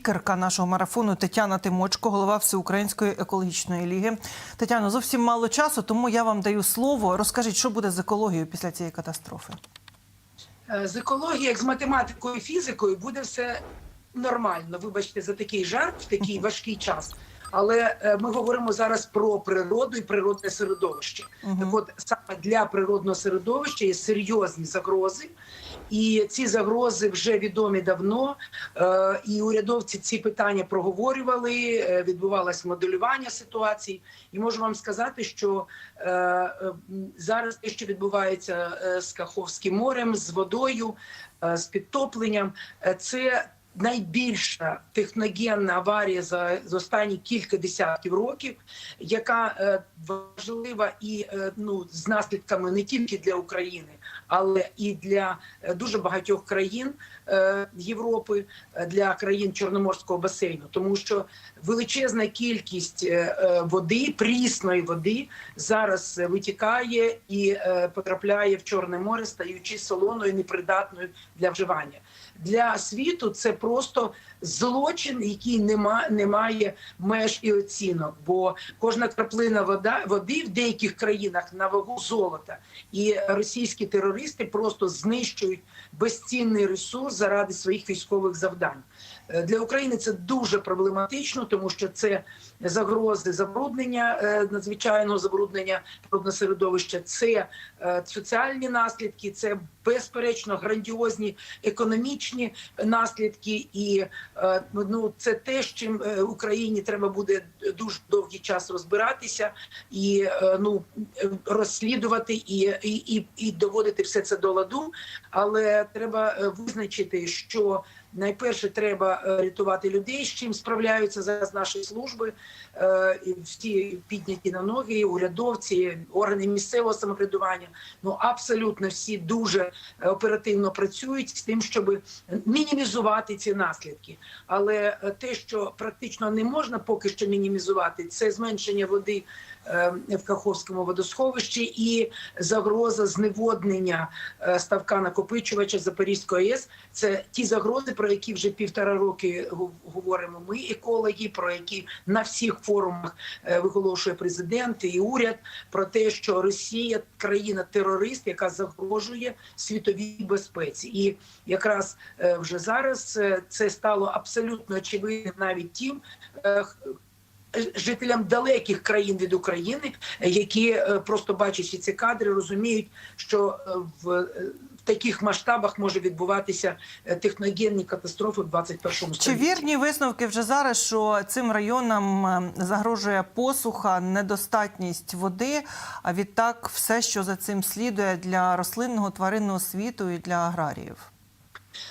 Спікерка нашого марафону Тетяна Тимочко, голова Всеукраїнської екологічної ліги. Тетяно, зовсім мало часу, тому я вам даю слово. Розкажіть, що буде з екологією після цієї катастрофи? Е, З екологією, як з математикою і фізикою, буде все нормально. Вибачте за такий жарт в такий важкий час. Але е, ми говоримо зараз про природу і природне середовище. Мгм. Так от саме для природного середовища є серйозні загрози, і ці загрози вже відомі давно. Е, І урядовці ці питання проговорювали. е, Відбувалось моделювання ситуації. І можу вам сказати, що е, зараз те, що відбувається з Каховським морем, з водою, з підтопленням, це найбільша техногенна аварія за, за останні кілька десятків років, яка е, важлива і е, ну з наслідками не тільки для України, але і для е, дуже багатьох країн е, Європи, е, для країн Чорноморського басейну, тому що величезна кількість е, е, води, прісної води зараз витікає і е, потрапляє в Чорне море, стаючи солоною, непридатною для вживання. Для світу це просто злочин, який нема, не має меж і оцінок. Бо кожна краплина вода води в деяких країнах на вагу золота, і російські терористи просто знищують безцінний ресурс заради своїх військових завдань. Е, Для України це дуже проблематично, тому що це загрози забруднення, е, надзвичайного забруднення природного середовища, це е, соціальні наслідки, це безперечно грандіозні економічні наслідки, і е, ну це те, з чим е, Україні треба буде дуже довгий час розбиратися і е, ну розслідувати і, і, і, доводити все це до ладу. Але треба визначити, що найперше треба е, рятувати людей, з чим справляються зараз наші служби, е, всі підняті на ноги, урядовці, органи місцевого самоврядування. Ну абсолютно всі дуже е, оперативно працюють з тим, щоб мінімізувати ці наслідки. Але те, що практично не можна поки що мінімізувати, це зменшення води в Каховському водосховищі і загроза зневоднення е, ставка накопичувача Запорізької АЕС. Це ті загрози, про які вже півтора роки говоримо. Ми екологи, про які на всіх форумах е, виголошує президент і уряд про те, що Росія країна терорист, яка загрожує світовій безпеці, і якраз е, вже зараз е, це стало абсолютно очевидним навіть тим. Жителям далеких країн від України, які е, просто бачачи ці кадри, розуміють, що е, в, е, таких масштабах може відбуватися техногенні катастрофи в 21 Чи столітті. вірні висновки вже зараз, що цим районам загрожує посуха, недостатність води, а відтак все, що за цим слідує для рослинного тваринного світу і для аграріїв?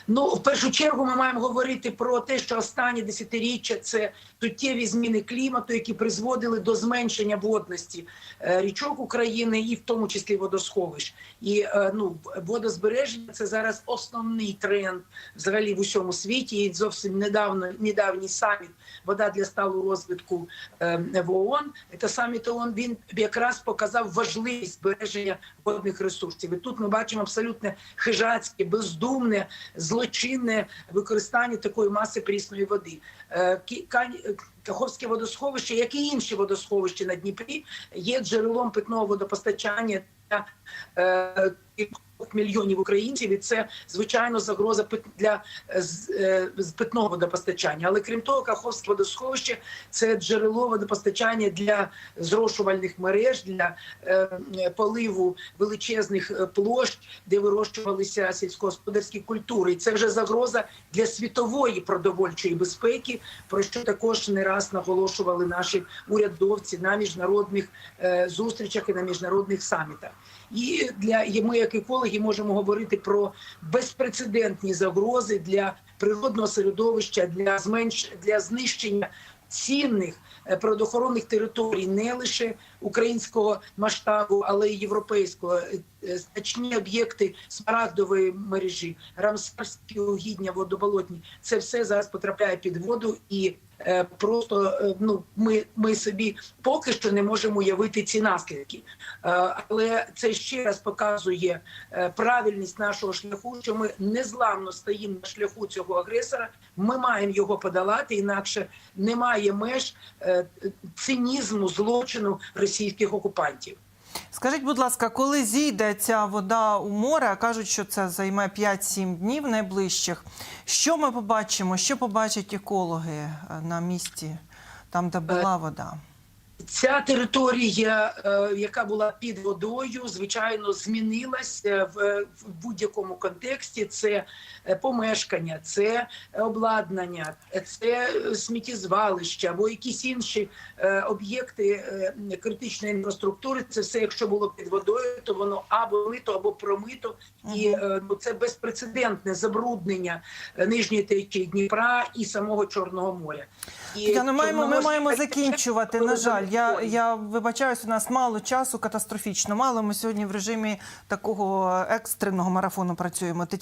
Ну, в першу чергу, ми маємо говорити про те, що останні десятиріччя це суттєві зміни клімату, які призводили до зменшення водності е, річок України, і в тому числі водосховищ. І е, ну, водозбереження це зараз основний тренд взагалі в усьому світі. І зовсім недавно недавній саміт Вода для сталого розвитку е, в ООН. Це саміт ООН він якраз показав важливість збереження водних ресурсів. І тут ми бачимо абсолютно хижацьке, бездумне, злочинне використання такої маси прісної води. Е, Каховське водосховище, як і інші водосховища на Дніпрі, є джерелом питного водопостачання та. е, мільйонів українців, і це звичайно загроза для е, е, питного водопостачання. Але крім того, Каховське водосховище це джерело водопостачання для зрошувальних мереж, для е, поливу величезних площ, де вирощувалися сільськогосподарські культури. І це вже загроза для світової продовольчої безпеки, про що також не раз наголошували наші урядовці на міжнародних зустрічах і на міжнародних самітах. І для ми, як екологи, можемо говорити про безпрецедентні загрози для природного середовища, для зменш для знищення цінних е, природоохоронних територій не лише українського масштабу, але й європейського. Е, е, Значні об'єкти смарагдової мережі, рамсарські угідня, водоболотні. Це все зараз потрапляє під воду і. Е, Просто е, ну ми, ми собі поки що не можемо уявити ці наслідки, Е, але це ще раз показує правильність нашого шляху, що ми незламно стоїмо на шляху цього агресора. Ми маємо його подолати, інакше немає меж цинізму злочину російських окупантів. Скажіть, будь ласка, коли зійде ця вода у море, кажуть, що це займе 5-7 днів найближчих. Що ми побачимо? Що побачать екологи е, на місці, там, де була вода? Ця територія, е, яка була під водою, звичайно, змінилася в, будь-якому контексті. Це е, помешкання, це обладнання, це сміттєзвалища або якісь інші е, об'єкти критичної інфраструктури. Це все, якщо було під водою, то воно або мито, або промито, і ну, це безпрецедентне забруднення нижньої течії Дніпра і самого Чорного моря. І Тетяно, маємо, ми маємо закінчувати. На жаль, я, я вибачаюсь, у нас мало часу, катастрофічно мало. Ми сьогодні в режимі такого екстреного марафону працюємо. Тетяна